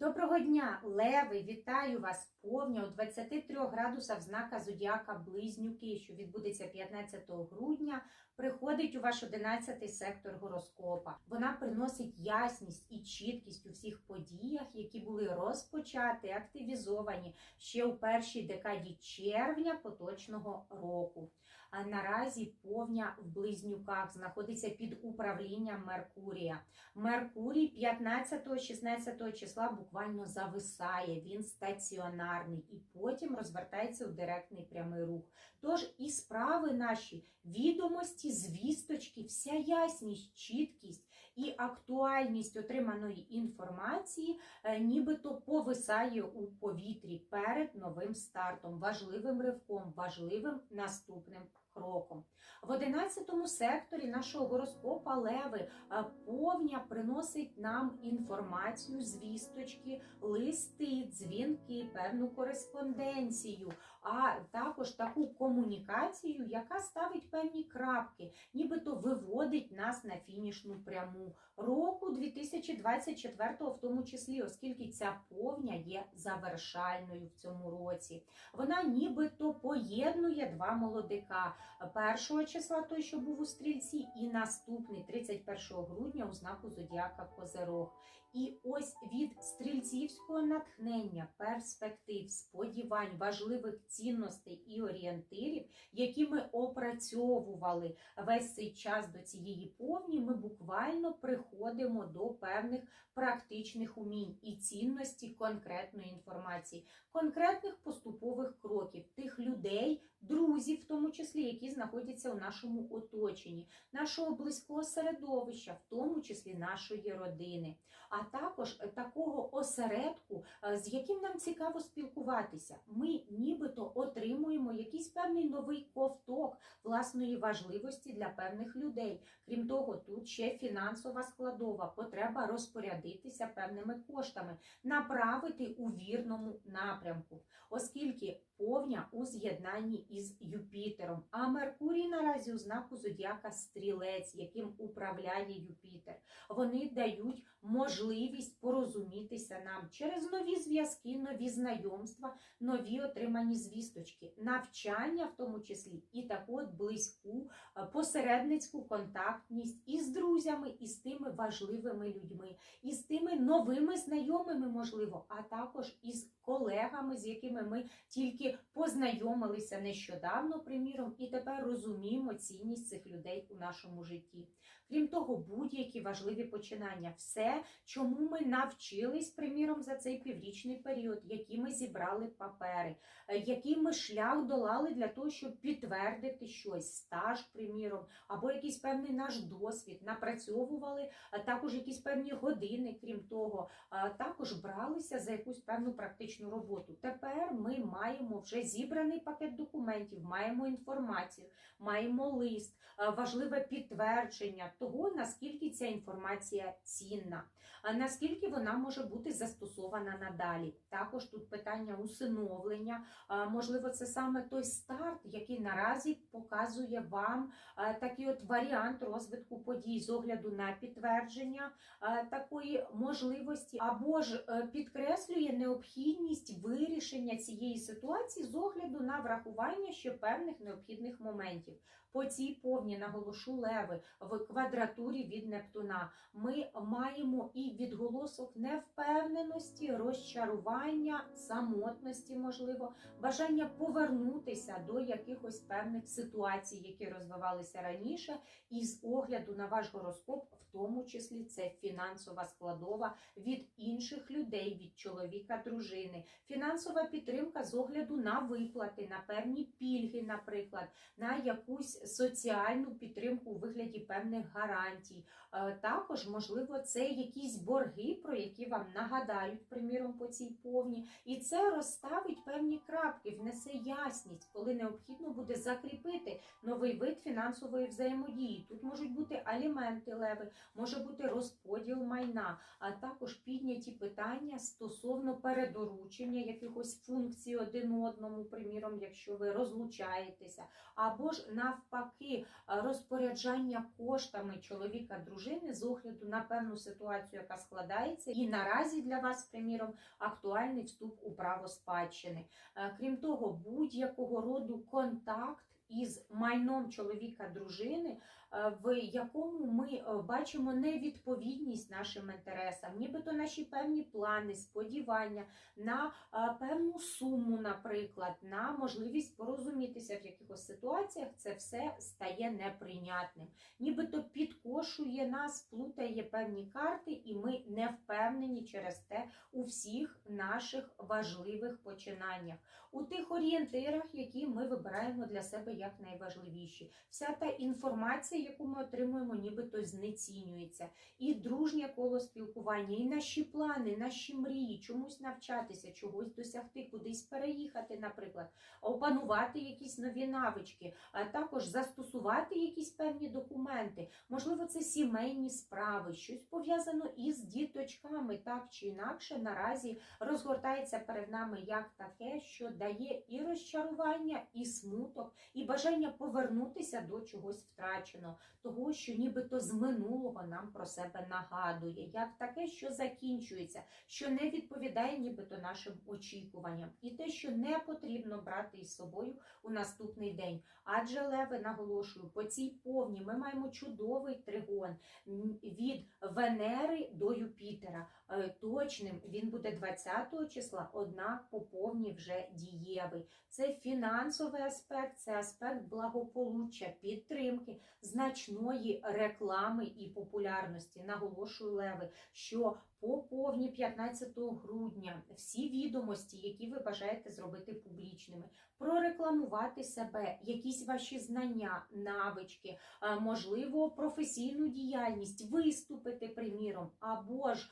Доброго дня, Леви! Вітаю вас! Повня у 23 градусах знака Зодіака Близнюки, що відбудеться 15 грудня, приходить у ваш 11 сектор гороскопа. Вона приносить ясність і чіткість у всіх подіях, які були розпочаті, активізовані ще у першій декаді червня поточного року. Наразі повня в близнюках знаходиться під управлінням Меркурія. Меркурій 15-16 числа буквально зависає, він стаціонарний і потім розвертається у директний прямий рух. Тож і справи наші, відомості, звісточки, вся ясність, чіткість і актуальність отриманої інформації е, нібито повисає у повітрі перед новим стартом, важливим ривком, важливим наступним кроком. В 11 секторі нашого гороскопа Леви е, повня приносить нам інформацію, звісточки, листи, дзвінки, певну кореспонденцію, а також таку комунікацію, яка ставить певні крапки, нібито виводить нас на фінішну пряму року 2024 в тому числі, оскільки ця повня є завершальною в цьому році. Вона нібито поєднує два молодика. Першого числа той, що був у стрільці, і наступний 31 грудня у знаку Зодіака Козерог. І ось від стрільцівського натхнення, перспектив, сподівань, важливих цінностей і орієнтирів, які ми опрацьовували весь цей час до цієї повні, ми буквально приходимо до певних практичних умінь і цінності конкретної інформації, конкретних поступових кроків тих людей, друзів, в тому числі, які знаходяться у нашому оточенні, нашого близького середовища, в тому числі нашої родини, а також такого осередку, е, з яким нам цікаво спілкуватися. Ми нібито отримуємо якийсь певний новий ковток власної важливості для певних людей. Крім того, тут ще фінансова складова, потреба розпорядитися певними коштами, направити у вірному напрямку, оскільки повня у з'єднанні із Юпітером. А Меркурій наразі у знаку зодіака стрілець, яким управляє Юпітер. Вони дають можливість порозумітися нам через нові зв'язки, нові знайомства, нові отримані звісточки, навчання в тому числі, і таку от близьку е, посередницьку контактність із друзями, і з тими важливими людьми, і з тими новими знайомими, можливо, а також із колегами, з якими ми тільки познайомилися нещодавно, приміром, і тепер розуміємо цінність цих людей у нашому житті. Крім того, будь-які важливі починання, все, чому ми навчились, приміром, за цей піврічний період, які ми зібрали папери, е, який ми шлях долали для того, щоб підтвердити щось, стаж, приміром, або якийсь певний наш досвід, напрацьовували також якісь певні години, крім того, також бралися за якусь певну практичну роботу. Тепер ми маємо вже зібраний пакет документів, маємо інформацію, маємо лист, важливе підтвердження того, наскільки ця інформація цінна, а наскільки вона може бути застосована надалі. Також тут питання усиновлення. Можливо, це саме той старт, який наразі показує вам такий от варіант розвитку подій з огляду на підтвердження такої можливості, або ж е, підкреслює необхідність вирішення цієї ситуації з огляду на врахування ще певних необхідних моментів. По цій повні наголошу леви в квадратурі від Нептуна. Ми маємо і відголосок невпевненості, розчарування, самотності, можливо, бажання повернутися до якихось певних ситуацій, які розвивалися раніше, і з огляду на ваш гороскоп, в тому числі це фінансова складова від інших людей, від чоловіка, дружини, фінансова підтримка з огляду на виплати, на певні пільги, наприклад, на якусь соціальну підтримку у вигляді певних гарантій. Е, Також, можливо, це якісь борги, про які вам нагадають, приміром, по цій повні, і це розставить певні крапки, внесе ясність, коли необхідно буде закріпити новий вид фінансової взаємодії. Тут можуть бути аліменти леви, може бути розподіл майна, а також підняті питання стосовно передоручення якихось функцій один одному, приміром, якщо ви розлучаєтеся, або ж навпаки, розпоряджання коштами чоловіка дружини з огляду на певну ситуацію, яка складається, і наразі для вас, приміром, актуальний вступ у право спадщини. Е, Крім того, будь-якого роду контакт із майном чоловіка дружини, е, в якому ми е, бачимо невідповідність нашим інтересам, нібито наші певні плани, сподівання на е, певну суму, наприклад, на можливість порозумітися в якихось ситуаціях, це все стає неприйнятним. Нібито підкошує нас, плутає певні карти, і ми не впевнені через те у всіх наших важливих починаннях, у тих орієнтирах, які ми вибираємо для себе як найважливіші. Вся та інформація, яку ми отримуємо, нібито знецінюється. І дружнє коло спілкування, і наші плани, наші мрії, чомусь навчатися, чогось досягти, кудись переїхати, наприклад, опанувати якісь нові навички, а також застосувати якісь певні документи. Можливо, це сімейні справи, щось пов'язано із діточками, так чи інакше наразі розгортається перед нами як таке, що дає і розчарування, і смуток, і бажання повернутися до чогось втраченого, того, що нібито з минулого нам про себе нагадує, як таке, що закінчується, що не відповідає нібито нашим очікуванням, і те, що не потрібно брати із собою у наступний день. Адже леви наголошую, по цій повні ми маємо чудовий тригон від Венери до Юпітера. Е, Точним він буде 20 числа, однак по повні вже дієвий. Це фінансовий аспект, це аспект благополуччя, підтримки, значної реклами і популярності. Наголошую леви, що по повні 15 грудня всі відомості, які ви бажаєте зробити публічними, прорекламувати себе, якісь ваші знання, навички, можливо, професійну діяльність, виступити, приміром, або ж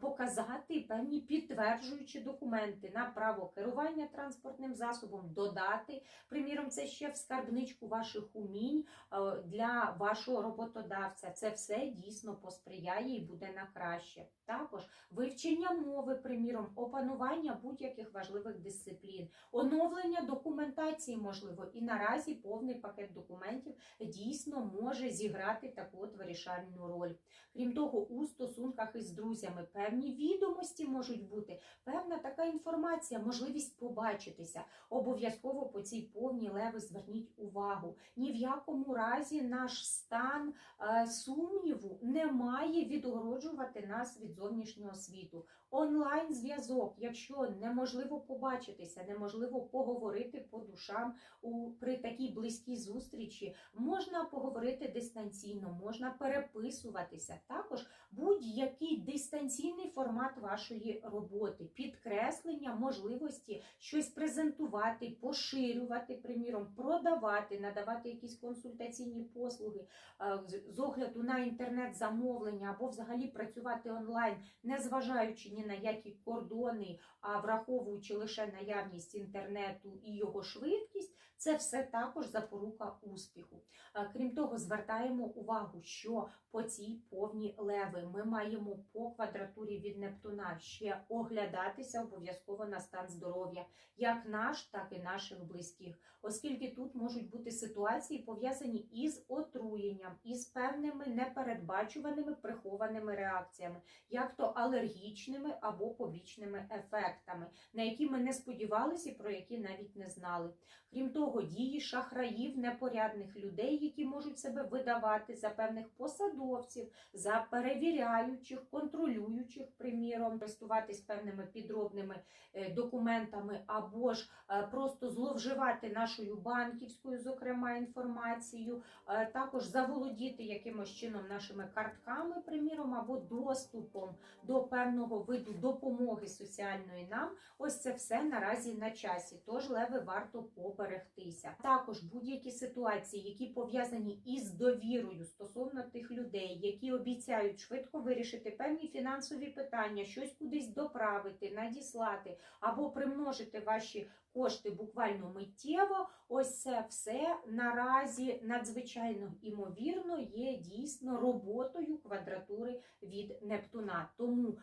показати певні підтверджуючі документи на право керування транспортним засобом, додати, приміром, це ще в скарбничку ваших умінь е, для вашого роботодавця. Це все дійсно посприяє і буде на краще. Також вивчення мови, приміром, опанування будь-яких важливих дисциплін, оновлення документації, можливо, і наразі повний пакет документів дійсно може зіграти таку от вирішальну роль. Крім того, у стосунках із друзями певні відомості можуть бути, певна така інформація, можливість побачитися. Обов'язково по цій повній леви зверніть увагу. Ні в якому разі наш стан е, сумніву не має відгороджувати нас від зовнішнього світу. Онлайн зв'язок, якщо неможливо побачитися, неможливо поговорити по душам у при такій близькій зустрічі, можна поговорити дистанційно, можна переписуватися. Також будь-який дистанційний формат вашої роботи, підкреслення можливості щось презентувати, поширювати, приміром, продавати, надавати якісь консультаційні послуги е, з- огляду на інтернет-замовлення або взагалі працювати онлайн, незважаючи ні на які кордони, а враховуючи лише наявність інтернету і його швидкість, це все також запорука успіху. Е, Крім того, звертаємо увагу, що по цій повні леви ми маємо по квадратурі від Нептуна ще оглядатися обов'язково на стан здоров'я, як наш, так і наших близьких, оскільки тут можуть бути ситуації пов'язані із отруєнням, із певними непередбачуваними прихованими реакціями, як то алергічними або побічними ефектами, на які ми не сподівалися і про які навіть не знали. Крім того, дії шахраїв, непорядних людей, які можуть себе видавати за певних посадовців, за перевіряючих, контролюючих, приміром, користуватись певними підробними е, документами, або ж е, просто зловживати нашою банківською, зокрема, інформацією, е, також заволодіти якимось чином нашими картками, приміром, або доступом до певного виду допомоги соціальної нам. Ось це все наразі на часі. Тож леви варто поберегтися. Також будь-які ситуації, які пов'язані із довірою стосовно тих людей, які обіцяють швидко вирішити певні фінансові питання, щось кудись доправити, надіслати або примножити ваші кошти буквально миттєво. Ось це все наразі надзвичайно імовірно є дійсно роботою квадратури від Нептуна. Тому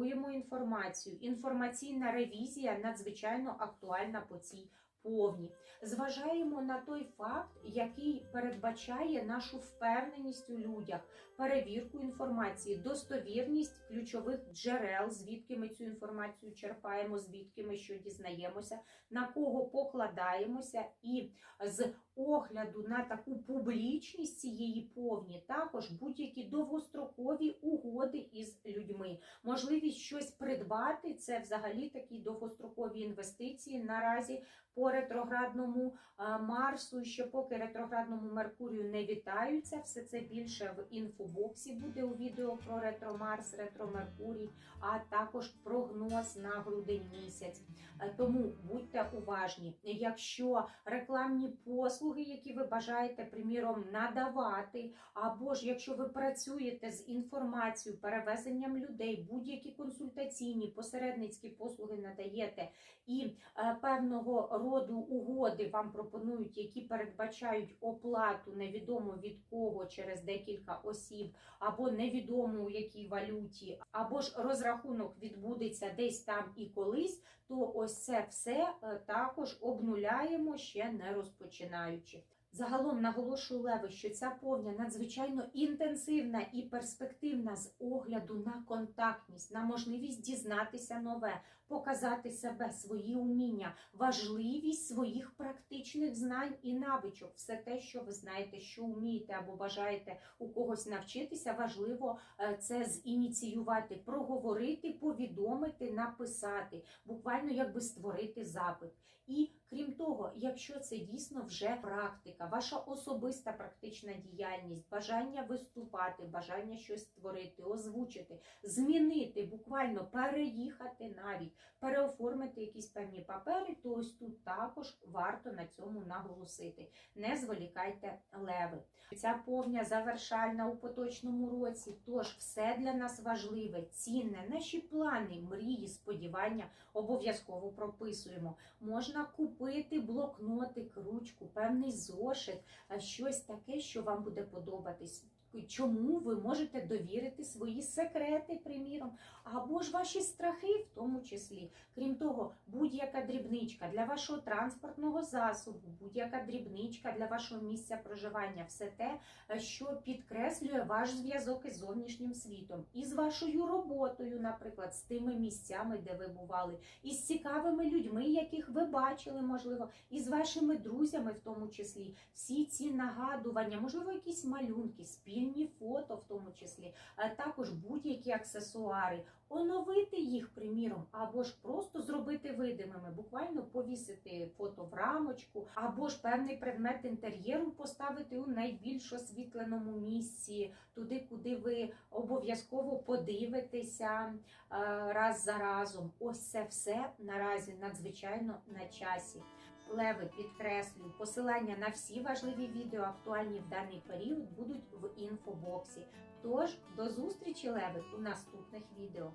фільтруємо інформацію. Інформаційна ревізія надзвичайно актуальна по цій повні. Зважаємо на той факт, який передбачає нашу впевненість у людях, перевірку інформації, достовірність ключових джерел, звідки ми цю інформацію черпаємо, звідки ми що дізнаємося, на кого покладаємося, і з огляду на таку публічність цієї повні, також будь-які довгострокові угоди із людьми. Можливість щось придбати це взагалі такі довгострокові інвестиції наразі по ретроградному Марсу. Ще поки ретроградному Меркурію не вітаються. Все це більше в інфобоксі буде у відео про ретро Марс, ретро Меркурій, а також прогноз на грудень місяць. Е, Тому будьте уважні. Якщо рекламні послуги, які ви бажаєте, приміром, надавати, або ж якщо ви працюєте з інформацією, перевезенням людей, будь-які консультаційні посередницькі послуги надаєте, і е, певного роду угоди вам пропонують, які передбачають оплату невідомо від кого через декілька осіб, або невідомо у якій валюті, або ж розрахунок відбудеться десь там і колись, то ось це все е, також обнуляємо ще не розпочинаючи. Загалом наголошую Леви, що ця повня надзвичайно інтенсивна і перспективна з огляду на контактність, на можливість дізнатися нове, показати себе, свої уміння, важливість своїх практичних знань і навичок. Все те, що ви знаєте, що вмієте або бажаєте у когось навчитися, важливо е, це зініціювати, проговорити, повідомити, написати, буквально якби створити запит. І крім того, якщо це дійсно вже практика, ваша особиста практична діяльність, бажання виступати, бажання щось створити, озвучити, змінити, буквально переїхати навіть, переоформити якісь певні папери, то ось тут також варто на цьому наголосити. Не зволікайте леви. Ця повня завершальна у поточному році. Тож все для нас важливе, цінне, наші плани, мрії, сподівання обов'язково прописуємо. Можна купити блокнотик, ручку, певний зошит, щось таке, що вам буде подобатись. Чому ви можете довірити свої секрети, приміром, або ж ваші страхи, в тому числі. Крім того, будь-яка дрібничка для вашого транспортного засобу, будь-яка дрібничка для вашого місця проживання, все те, що підкреслює ваш зв'язок із зовнішнім світом, і з вашою роботою, наприклад, з тими місцями, де ви бували, і з цікавими людьми, яких ви бачили, можливо, і з вашими друзями, в тому числі. Всі ці нагадування, можливо, якісь малюнки, спільні фото, в тому числі, а також будь-які аксесуари. Оновити їх, приміром, або ж просто зробити видимими, буквально повісити фото в рамочку, або ж певний предмет інтер'єру поставити у найбільш освітленому місці, туди, куди ви обов'язково подивитеся е, раз за разом. Ось це все наразі надзвичайно на часі. Леви підкреслюю, посилання на всі важливі відео, актуальні в даний період, будуть в інфобоксі. Тож до зустрічі, леви, у наступних відео.